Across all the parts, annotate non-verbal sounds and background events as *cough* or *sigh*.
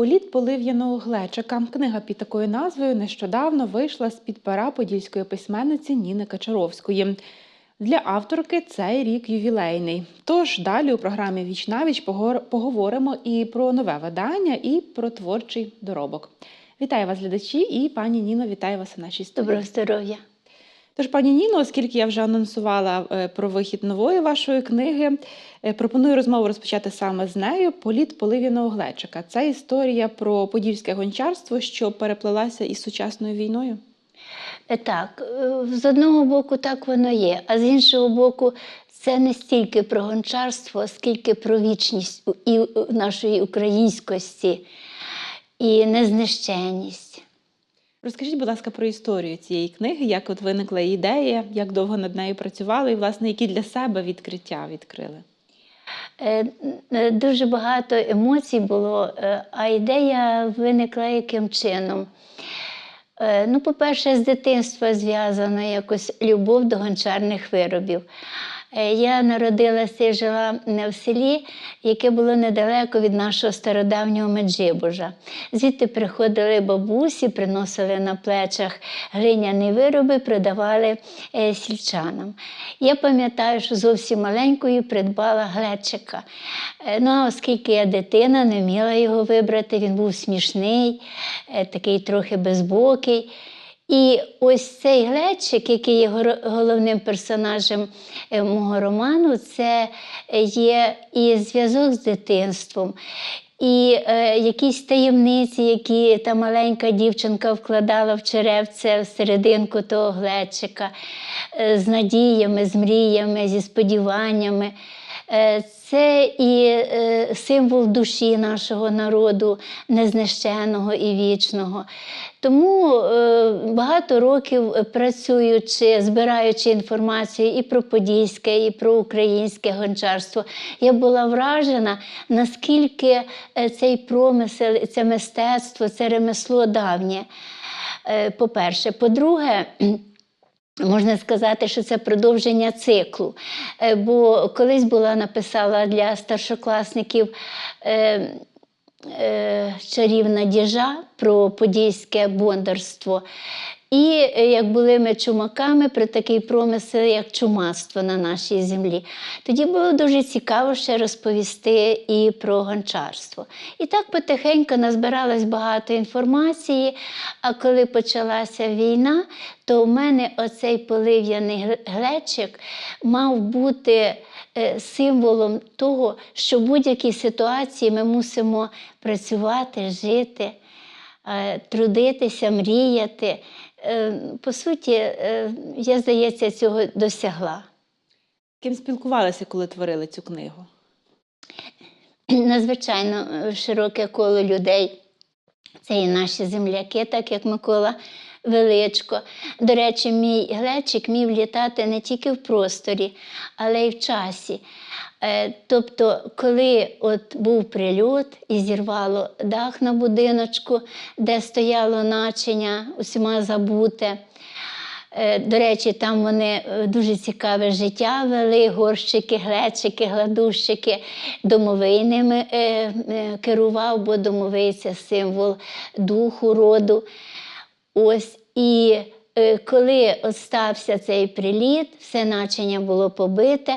Політ полив'яного глечика. Книга під такою назвою нещодавно вийшла з-під пера подільської письменниці Ніни Качаровської. Для авторки цей рік ювілейний. Тож далі у програмі Віч погор- поговоримо і про нове видання, і про творчий доробок. Вітаю вас, глядачі, і пані Ніно, вітаю вас у нашій студії. Доброго здоров'я. Тож, пані Ніно, оскільки я вже анонсувала е, про вихід нової вашої книги, пропоную розмову розпочати саме з нею Політ полив'яного глечика. Це історія про подільське гончарство, що переплелася із сучасною війною. Е, Так, е, з одного боку, так воно є, а з іншого боку, це не стільки про гончарство, скільки про вічність і нашої українськості і незнищенність. Розкажіть, будь ласка, про історію цієї книги, як от виникла ідея, як довго над нею працювали, і, власне, які для себе відкриття відкрили. Е, е, Дуже багато емоцій було, е, а ідея виникла яким чином? Ну, по-перше, з дитинства зв'язана якось любов до гончарних виробів. Е, Я народилася і жила е, в селі, яке було недалеко від нашого стародавнього Меджибужа. Звідти приходили бабусі, приносили на плечах глиняні вироби, продавали е, сільчанам. Я пам'ятаю, що зовсім маленькою придбала глечика. Ну, а оскільки я дитина, не вміла його вибрати, він був смішний, такий трохи безбокий. І ось цей глечик, який є головним персонажем е, мого роману, це є і зв'язок з дитинством, і е, якісь таємниці, які та маленька дівчинка вкладала в черевце в серединку того глечика, е, з надіями, з мріями, зі сподіваннями. Е, Це і е, символ душі нашого народу, незнищеного і вічного. Тому е, багато років працюючи, збираючи інформацію і про подільське, і про українське гончарство, я була вражена, наскільки цей промисел, це мистецтво, це ремесло давнє. По-перше, по-друге, Можна сказати, що це продовження циклу. Е, Бо колись була написала для старшокласників е, е, чарівна діжа про подійське бондарство. І е, як були ми чумаками про такий промисел, як чумацтво на нашій землі, тоді було дуже цікаво ще розповісти і про гончарство. І так потихеньку назбиралось багато інформації. А коли почалася війна, то в мене оцей полив'яний глечик мав бути е, символом того, що в будь-якій ситуації ми мусимо працювати, жити, е, трудитися, мріяти. Е, По суті, е, я, здається, цього досягла. Ким спілкувалися, коли творили цю книгу? надзвичайно е, широке коло людей. Це і наші земляки, так як Микола Величко. До речі, мій глечик міг літати не тільки в просторі, але й в часі. Е, Тобто, коли от був прильот і зірвало дах на будиночку, де стояло начиня, усіма забуте. Е, До речі, там вони е, дуже цікаве життя вели, горщики, глечики, гладущики. Домовий ними керував, бо домовий це символ духу роду. Ось і е, коли остався цей приліт, все начиня було побите,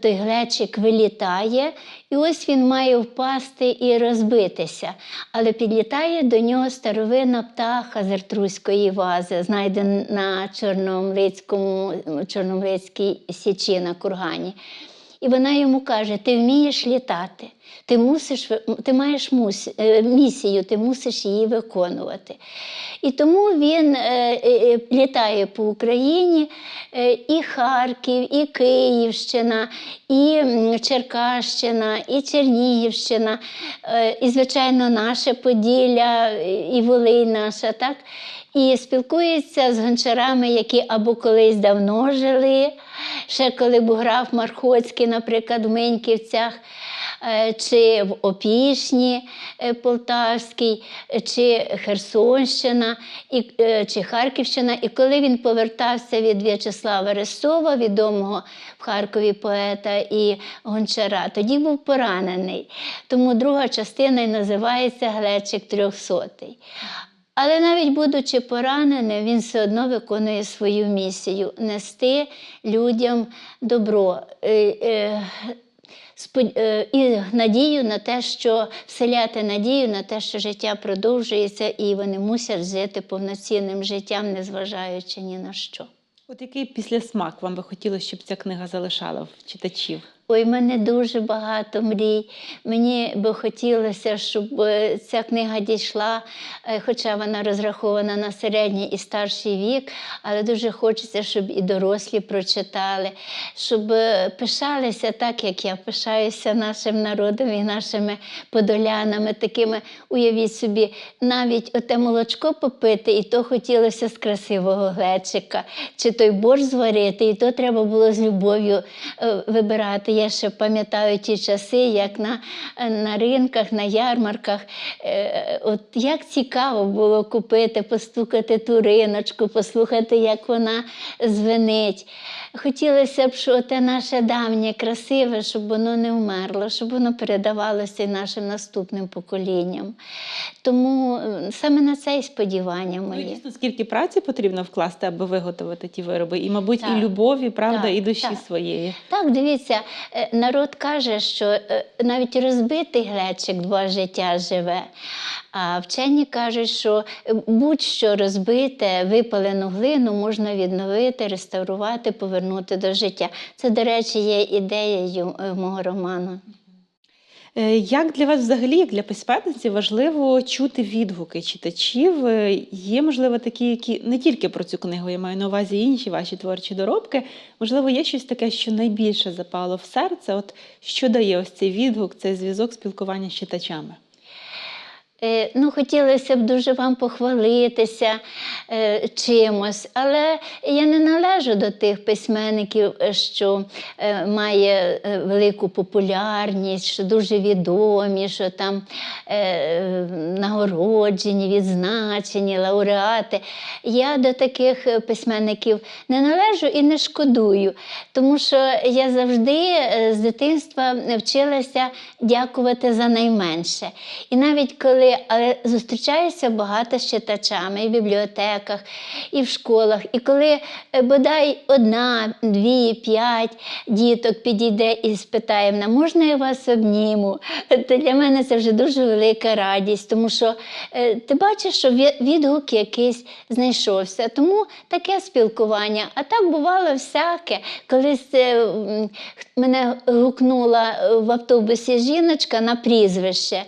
той глечик вилітає, і ось він має впасти і розбитися. Але підлітає до нього старовинна птаха з Ертруської вази, знайдена на Чорномлицькому, Чорномлицькій січі на кургані. І вона йому каже: ти вмієш літати, ти мусиш, ти маєш мус, е, місію, ти мусиш її виконувати. І тому він е, е, літає по Україні, і Харків, і Київщина, і Черкащина, і Чернігівщина, і, звичайно, наше Поділля, і- Волинь наша. так? І спілкується з гончарами, які або колись давно жили, ще коли був граф Мархоцький, наприклад, в Миньківцях, е, чи в Опішні е, Полтавській, е, чи Херсонщина, е, чи Харківщина. І коли він повертався від В'ячеслава Ресова, відомого в Харкові поета і гончара, тоді був поранений. Тому друга частина і називається Глечик трьохсотий. Але навіть будучи пораненим, він все одно виконує свою місію нести людям добро. Е, І надію на те, що вселяти надію на те, що життя продовжується, і вони мусять жити повноцінним життям, незважаючи ні на що. От який післясмак вам би хотілося, щоб ця книга залишала в читачів? Ой, в мене дуже багато мрій. Мені би хотілося, щоб е, ця книга дійшла, е, хоча вона розрахована на середній і старший вік, але дуже хочеться, щоб і дорослі прочитали, щоб е, пишалися так, як я пишаюся нашим народом і нашими подолянами, такими, уявіть собі, навіть оте молочко попити, і то хотілося з красивого глечика, чи той борщ зварити, і то треба було з любов'ю вибирати. Я ще пам'ятаю ті часи, як на, на ринках, на ярмарках. Е, От як цікаво було купити, постукати ту риночку, послухати, як вона звенить. Хотілося б, що те наше давнє, красиве, щоб воно не вмерло, щоб воно передавалося і нашим наступним поколінням. Тому е, саме на це і сподівання Ну, дійсно, скільки праці потрібно вкласти, аби виготовити ті вироби, і, мабуть, Так. і любові, правда, Так, і душі так. своєї. Так, дивіться, е, народ каже, що е, навіть розбитий глечик два життя живе. А вчені кажуть, що е, будь-що розбите, випалену глину можна відновити, реставрувати, повернути до життя. Це, до речі, є ідеєю е, мого роману. Е, Як для вас взагалі, як для письменниці, важливо чути відгуки читачів? Є, можливо, такі, які не тільки про цю книгу, я маю на увазі інші ваші творчі доробки. Можливо, є щось таке, що найбільше запало в серце. От що дає ось цей відгук, цей зв'язок спілкування з читачами? Е, Ну, хотілося б дуже вам похвалитися е, чимось, але я не належу до тих письменників, е, що е, має е, велику популярність, що дуже відомі, що там е, нагороджені, відзначені, лауреати. Я до таких письменників не належу і не шкодую, тому що я завжди з дитинства вчилася дякувати за найменше. І навіть коли але зустрічаюся багато з читачами і в бібліотеках, і в школах, і коли е, бодай одна, дві, п'ять діток підійде і спитає мене, можна я вас обніму, *laughs* то для мене це вже дуже велика радість, тому що е, ти бачиш, що відгук якийсь знайшовся. Тому таке спілкування. А так бувало всяке. Колись е, мене гукнула в автобусі жіночка на прізвище.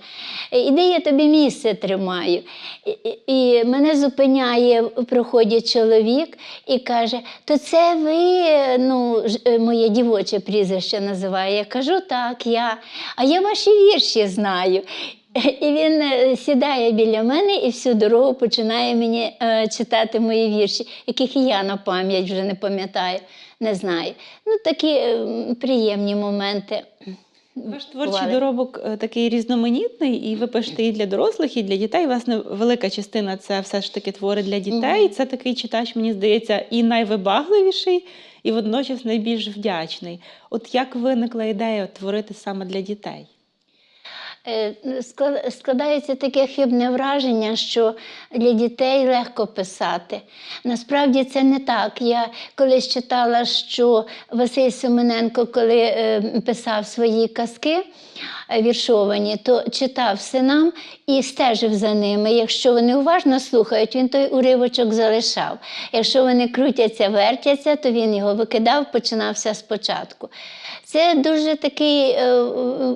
«Е, Іди, я тобі місце тримаю. І, і- мене зупиняє в проході чоловік і каже: То це ви ну, е, моє дівоче прізвище називає. Я кажу, так, я. А я ваші вірші знаю. І він е, сідає біля мене і всю дорогу починає мені е, читати мої вірші, яких і я на пам'ять вже не пам'ятаю, не знаю. Ну, такі е, приємні моменти. Ваш творчий бували. доробок е, такий різноманітний, і ви пишете і для дорослих, і для дітей. Власне, велика частина це все ж таки твори для дітей. Це такий читач, мені здається, і найвибагливіший, і водночас найбільш вдячний. От як виникла ідея творити саме для дітей? Е, склад- Складається таке хибне враження, що для дітей легко писати. Насправді це не так. Я колись читала, що Василь Семененко, коли е, писав свої казки віршовані, то читав синам і стежив за ними. Якщо вони уважно слухають, він той уривочок залишав. Якщо вони крутяться, вертяться, то він його викидав, починався спочатку. Це дуже такий е,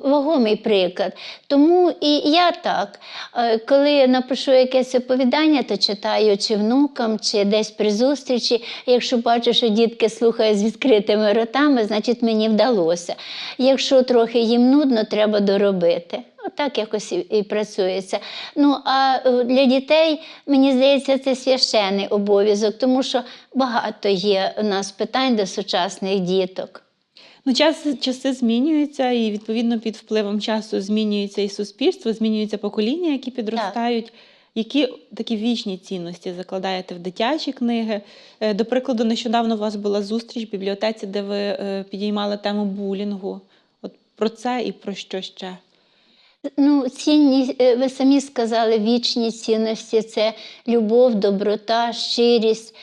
вагомий приклад. Тому і я так, е, коли напишу якесь оповідання, то читаю чи внукам, чи десь при зустрічі. Якщо бачу, що дітки слухають з відкритими ротами, значить мені вдалося. Якщо трохи їм нудно, треба доробити. Отак якось і, працюється. Ну а е, для дітей, мені здається, це священний обов'язок, тому що багато є у нас питань до сучасних діток. Ну, час, часи змінюються, і відповідно під впливом часу змінюється і суспільство, змінюються покоління, які підростають. Які такі вічні цінності закладаєте в дитячі книги? Е, До прикладу, нещодавно у вас була зустріч в бібліотеці, де ви е, підіймали тему булінгу. Про це і про що ще? Ну, цінні, е, ви самі сказали, вічні цінності це любов, доброта, щирість.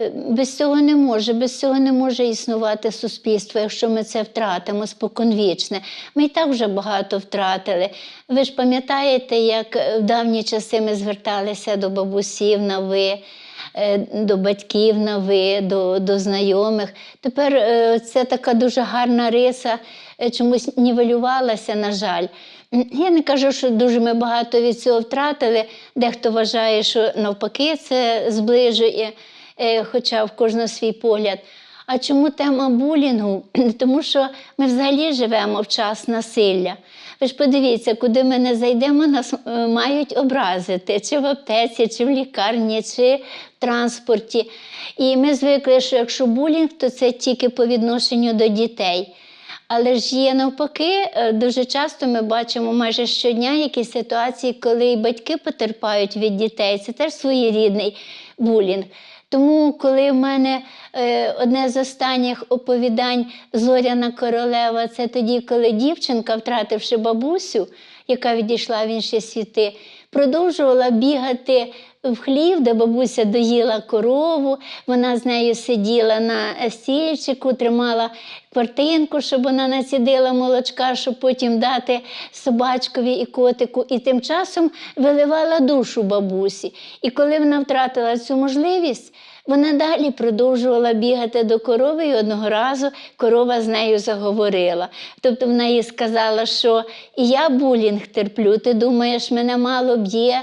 Е, Без цього не може, без цього не може існувати суспільство, якщо ми це втратимо споконвічне. Ми і так вже багато втратили. Ви ж пам'ятаєте, як е, в давні часи ми зверталися до бабусів на ви, до батьків на ви, до, до знайомих. Тепер е, це така дуже гарна риса, е, чомусь нівелювалася, на жаль. Я не кажу, що дуже ми багато від цього втратили. Дехто вважає, що навпаки це зближує, е, хоча в кожного свій погляд. А чому тема булінгу? *clears throat* Тому що ми взагалі живемо в час насилля. Ви ж подивіться, куди ми не зайдемо, нас е, мають образити, чи в аптеці, чи в лікарні, чи в транспорті. І ми звикли, що якщо булінг, то це тільки по відношенню до дітей. Але ж є навпаки, е, дуже часто ми бачимо майже щодня якісь ситуації, коли і батьки потерпають від дітей. Це теж своєрідний булінг. Тому, коли в мене е, одне з останніх оповідань Зоряна королева, це тоді, коли дівчинка, втративши бабусю, яка відійшла в інші світи, продовжувала бігати в хлів, де бабуся доїла корову. Вона з нею сиділа на стільчику, тримала квартинку, щоб вона насідила молочка, щоб потім дати собачкові і котику. І тим часом виливала душу бабусі. І коли вона втратила цю можливість, вона далі продовжувала бігати до корови, і одного разу корова з нею заговорила. Тобто вона їй сказала, що і я булінг терплю, ти думаєш, мене мало б'є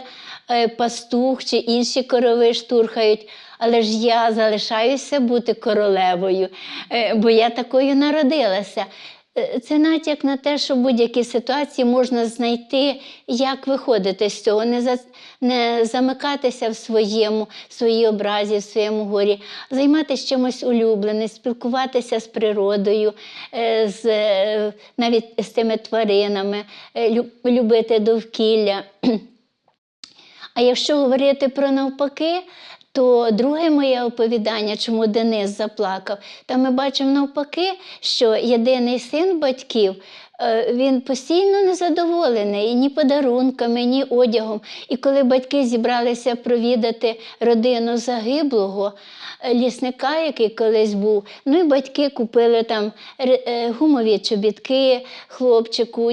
е, пастух чи інші корови штурхають. Але ж я залишаюся бути королевою, е, бо я такою народилася. Е, Це натяк на те, що в будь-якій ситуації можна знайти, як виходити з цього, не, за, не замикатися в своєму, в своїй образі, в своєму горі, займатися чимось улюбленим, спілкуватися з природою, е, з, е, навіть з тими тваринами, любити довкілля. *clears throat* А якщо говорити про навпаки, то друге моє оповідання, чому Денис заплакав, там ми бачимо навпаки, що єдиний син батьків. е, Він постійно незадоволений ні подарунками, ні одягом. І коли батьки зібралися провідати родину загиблого е, лісника, який колись був, ну і батьки купили там е, гумові чобітки хлопчику,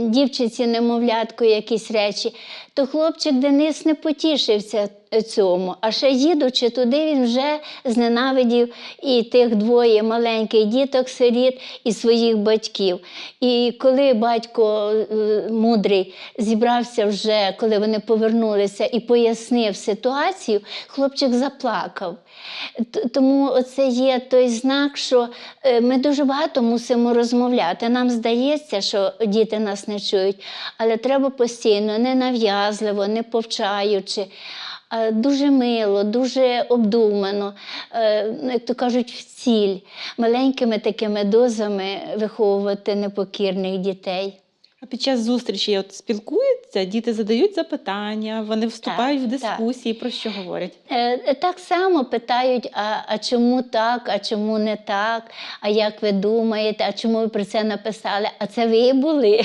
дівчинці, немовлятку, якісь речі, то хлопчик Денис не потішився цьому. А ще їдучи туди, він вже зненавидів і тих двоє маленьких діток, сиріт, і своїх батьків. І коли батько е, мудрий зібрався вже, коли вони повернулися і пояснив ситуацію, хлопчик заплакав. Тому це є той знак, що е, ми дуже багато мусимо розмовляти. Нам здається, що діти нас не чують, але треба постійно, ненав'язливо, не повчаючи. Дуже мило, дуже обдумано, е, як то кажуть, в ціль, маленькими такими дозами виховувати непокірних дітей. А під час зустрічі от спілкуються, діти задають запитання, вони вступають в так. дискусії, про що говорять. Е, Так само питають, а, а чому так, а чому не так, а як ви думаєте, а чому ви про це написали? А це ви були?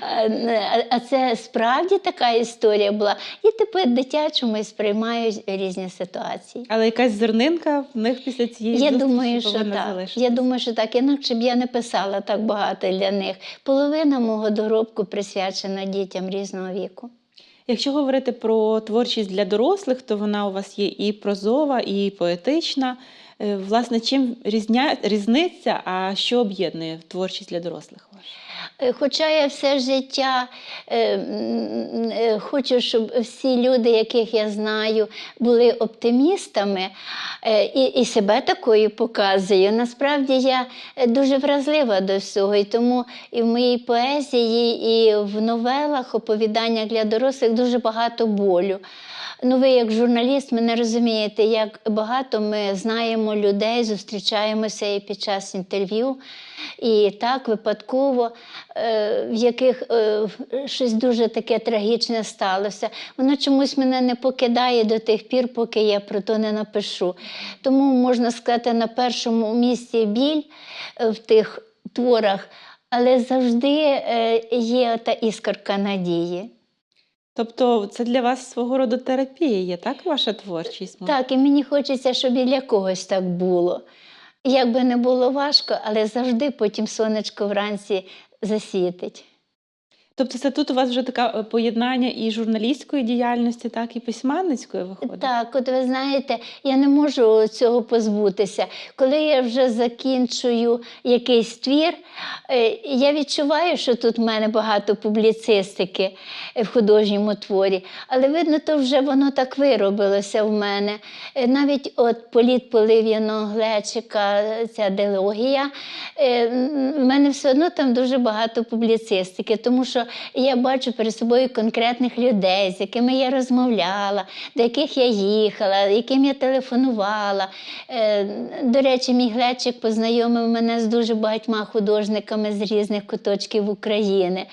А, а- А це справді така історія була. І тепер дитячому сприймають різні ситуації. Але якась зернинка в них після цієї Я зустрічі думаю, що так. Я думаю, що так. Інакше б я не писала так багато для них. Половина мого доробку присвячена дітям різного віку. Якщо говорити про творчість для дорослих, то вона у вас є і прозова, і поетична. Е, Власне, чим різня... різниця, а що об'єднує творчість для дорослих? Е, Хоча я все життя е, е, хочу, щоб всі люди, яких я знаю, були оптимістами е, і, і себе такою показую. Насправді я дуже вразлива до всього, і тому і в моїй поезії, і в новелах, оповіданнях для дорослих дуже багато болю. Ну, ви як журналіст, мене розумієте, як багато ми знаємо людей, зустрічаємося і під час інтерв'ю. І так випадково, е, в яких е, щось дуже таке трагічне сталося. Воно чомусь мене не покидає до тих пір, поки я про то не напишу. Тому можна сказати, на першому місці біль е, в тих творах, але завжди є та іскорка надії. Тобто це для вас свого роду терапія є, так, ваша творчість? Так, і мені хочеться, щоб і для когось так було. Як би не було важко, але завжди потім сонечко вранці засвітить. Тобто це тут у вас вже таке поєднання і журналістської діяльності, так, і письменницької виходить? Так, от ви знаєте, я не можу цього позбутися. Коли я вже закінчую якийсь твір, е, я відчуваю, що тут в мене багато публіцистики е, в художньому творі, але видно, то вже воно так виробилося в мене. Е, Навіть от політ полив'яного глечика, ця дилогія, в мене все одно там дуже багато публіцистики, тому що я бачу перед собою конкретних людей, з якими я розмовляла, до яких я їхала, яким я телефонувала. Е, До речі, мій глечик познайомив мене з дуже багатьма художниками з різних куточків України.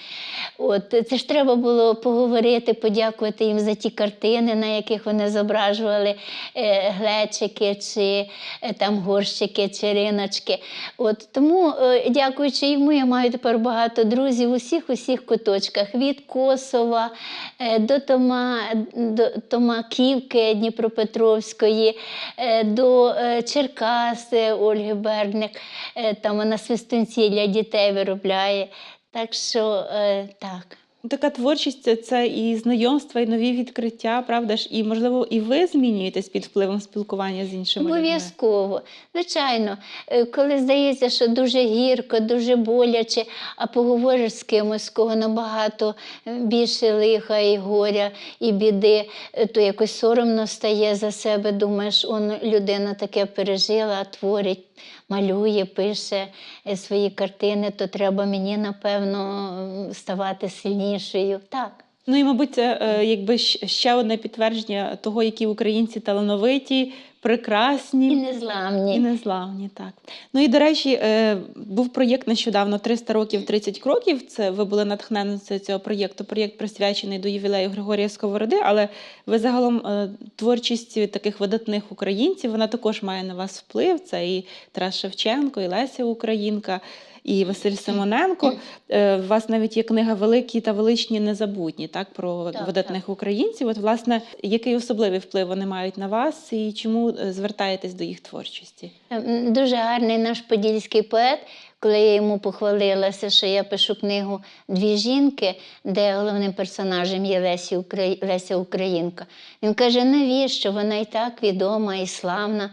От, це ж треба було поговорити, подякувати їм за ті картини, на яких вони зображували е, глечики, чи е, там горщики, чи риночки. От, тому, дякуючи йому, я маю тепер багато друзів у всіх усіх куточках від Косова е, до, Тома, до Томаківки Дніпропетровської, е, до е, Черкаси Ольги Берник. Там вона свистунці для дітей виробляє. Так що так. Така творчість це- і знайомства, і нові відкриття, правда ж? І можливо, і ви змінюєтесь під впливом спілкування з іншими людьми. Обов'язково. Звичайно, Е, коли здається, що дуже гірко, дуже боляче, а поговориш з кимось, з кого набагато е, більше лиха і горя, і біди, е, то якось соромно стає за себе. Думаєш, он людина таке пережила, творить, малює, пише свої картини, то треба мені, напевно, ставати сильнішою. Так. Ну і, мабуть, це е, якби ще одне підтвердження того, які українці талановиті, прекрасні. І незламні. І незламні, так. Ну і до речі, е, був проєкт нещодавно 300 років 30 кроків. Це ви були натхненницею цього проєкту. Проєкт присвячений до ювілею Григорія Сковороди. Але ви загалом е, творчість таких видатних українців вона також має на вас вплив. Це і Тарас Шевченко, і Леся Українка. І Василь Симоненко. Е, У вас навіть є книга Великі та величні незабутні, так про Так, видатних українців. От, власне, який особливий вплив вони мають на вас, і чому е, звертаєтесь до їх творчості? Ем, Дуже гарний наш подільський поет. Коли я йому похвалилася, що я пишу книгу Дві жінки, де головним персонажем є Лесі Украї... Леся Українка. Він каже, навіщо вона і так відома і славна.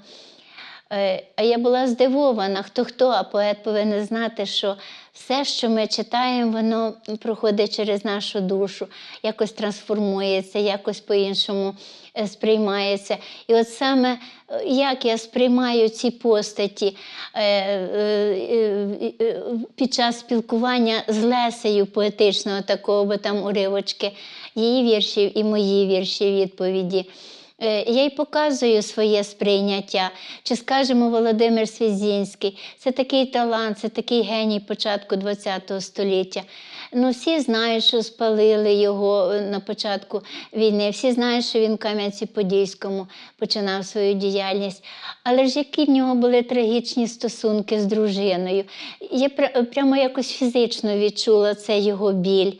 Е, А я була здивована, хто хто, а поет повинен знати, що все, що ми читаємо, воно проходить через нашу душу, якось трансформується, якось по-іншому е, сприймається. І от саме е, як я сприймаю ці постаті під час спілкування з Лесею поетичного такого, бо там уривочки її віршів і мої вірші відповіді. Е, Я й показую своє сприйняття. Чи скажемо Володимир Свідзінський, це такий талант, це такий геній початку ХХ століття. Ну, всі знають, що спалили його е, на початку війни, всі знають, що він в Кам'янці-Подільському починав свою діяльність. Але ж які в нього були трагічні стосунки з дружиною. Я прямо якось фізично відчула цей його біль,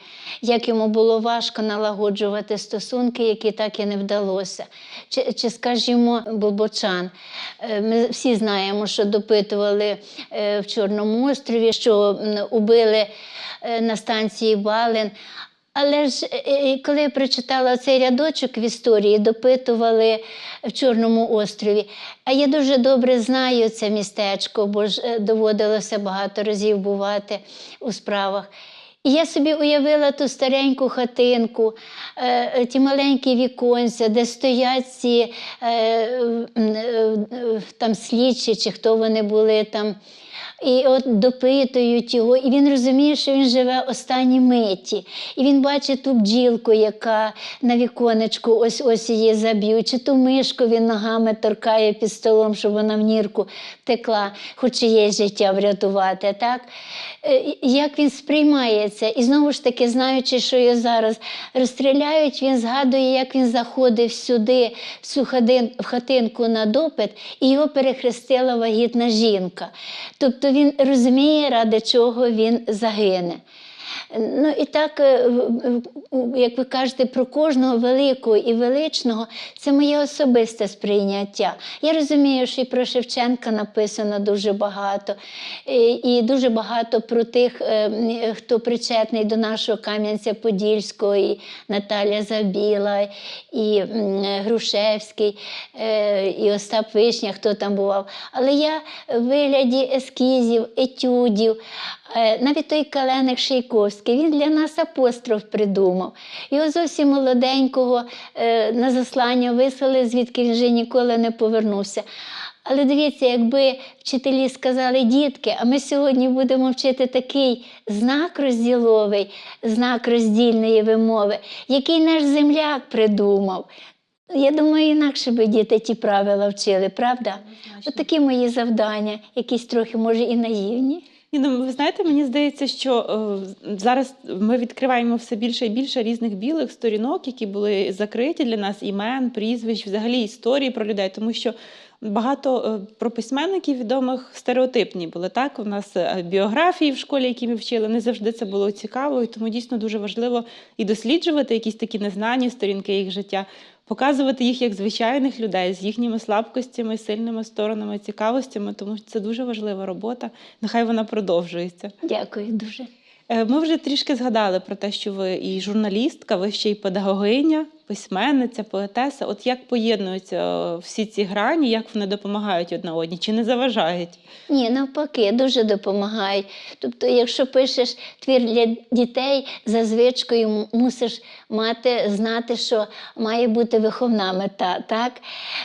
як йому було важко налагоджувати стосунки, які так і не вдалося. Чи, чи скажімо, Болбочан. Е, Ми всі знаємо, що допитували е, в Чорному острові, що убили е, на станції Балин. Але ж коли я прочитала цей рядочок в історії, допитували в Чорному острові. А я дуже добре знаю це містечко, бо ж доводилося багато разів бувати у справах. І я собі уявила ту стареньку хатинку, е, е, ті маленькі віконця, де стоять ці е, там слідчі, чи хто вони були там. І от допитують його, і він розуміє, що він живе останні миті. І він бачить ту бджілку, яка на віконечку ось ось її заб'ють, чи ту мишку він ногами торкає під столом, щоб вона в нірку текла, хоч і є життя врятувати. Так? Е, Як він сприймає це? І знову ж таки, знаючи, що його зараз розстріляють, він згадує, як він заходив сюди, в цю хатинку на допит, і його перехрестила вагітна жінка. Тобто він розуміє, ради чого він загине. Ну і так, е, як ви кажете, про кожного великого і величного, це моє особисте сприйняття. Я розумію, що і про Шевченка написано дуже багато, і- дуже багато про тих, е, хто причетний до нашого Кам'янця-Подільського, і Наталя Забіла, і Грушевський, е, і Остап Вишня, хто там бував. Але я в вигляді ескізів, етюдів, Навіть той Каленик Шейковський, він для нас апостроф придумав. Його зовсім молоденького е, на заслання вислали, звідки він вже ніколи не повернувся. Але дивіться, якби вчителі сказали, дітки, а ми сьогодні будемо вчити такий знак розділовий, знак роздільної вимови, який наш земляк придумав. Я думаю, інакше би діти ті правила вчили, правда? От такі мої завдання, якісь трохи, може, і наївні. Ні, ну ви знаєте, мені здається, що е, зараз ми відкриваємо все більше і більше різних білих сторінок, які були закриті для нас імен, прізвищ, взагалі історії про людей, тому що багато е, про письменників відомих стереотипні були. Так, у нас е, біографії в школі, які ми вчили, не завжди це було цікаво, і тому дійсно дуже важливо і досліджувати якісь такі незнані сторінки їх життя. Показувати їх як звичайних людей з їхніми слабкостями, сильними сторонами, цікавостями, тому що це дуже важлива робота. Нехай вона продовжується. Дякую дуже. Е, Ми вже трішки згадали про те, що ви і журналістка, ви ще й педагогиня, письменниця, поетеса. От як поєднуються е, всі ці грані, як вони допомагають одна одній, чи не заважають? Ні, навпаки, дуже допомагають. Тобто, якщо пишеш твір для дітей, за звичкою мусиш мати, знати, що має бути виховна мета. Так?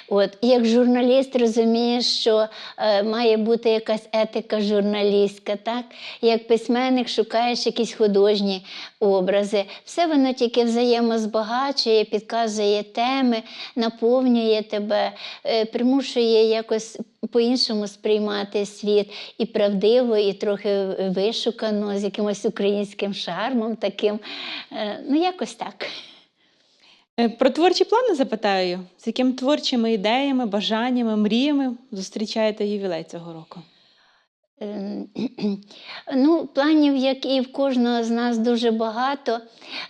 От. Як журналіст розумієш, що е, має бути якась етика журналістська. Так? Як письменник шукаєш якісь художні образи. Все воно тільки взаємозбагачує, підказує теми, наповнює тебе, е, примушує якось по-іншому сприймати світ і правдиво, і трохи вишукано, з якимось українським шармом таким. Е, Ну, якось так. Е, Про творчі плани запитаю, з якими творчими ідеями, бажаннями, мріями зустрічаєте ювілей цього року? Ем, *clears throat* Ну, планів, як і в кожного з нас, дуже багато.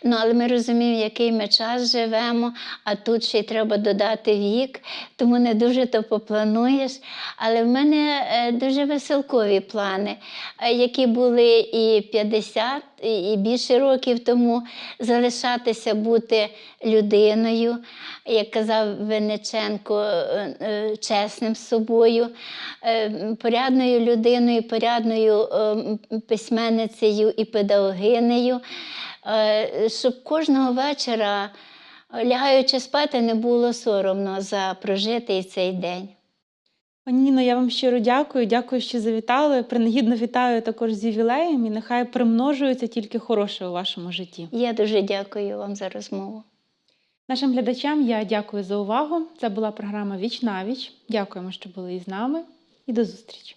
Ну, але ми розуміємо, який ми час живемо, а тут ще й треба додати вік, тому не дуже то поплануєш. Але в мене е, дуже веселкові плани, е, які були і 50, і більше років тому залишатися бути людиною, як казав Винниченко, е, е, чесним з собою, е, порядною людиною, порядною письменницею і педагогинею, щоб кожного вечора, лягаючи спати, не було соромно за прожитий цей день. Ніно, я вам щиро дякую. Дякую, що завітали. Принагідно вітаю також з ювілеєм і нехай примножується тільки хороше у вашому житті. Я дуже дякую вам за розмову. Нашим глядачам я дякую за увагу. Це була програма Віч на віч. Дякуємо, що були із нами, і до зустрічі.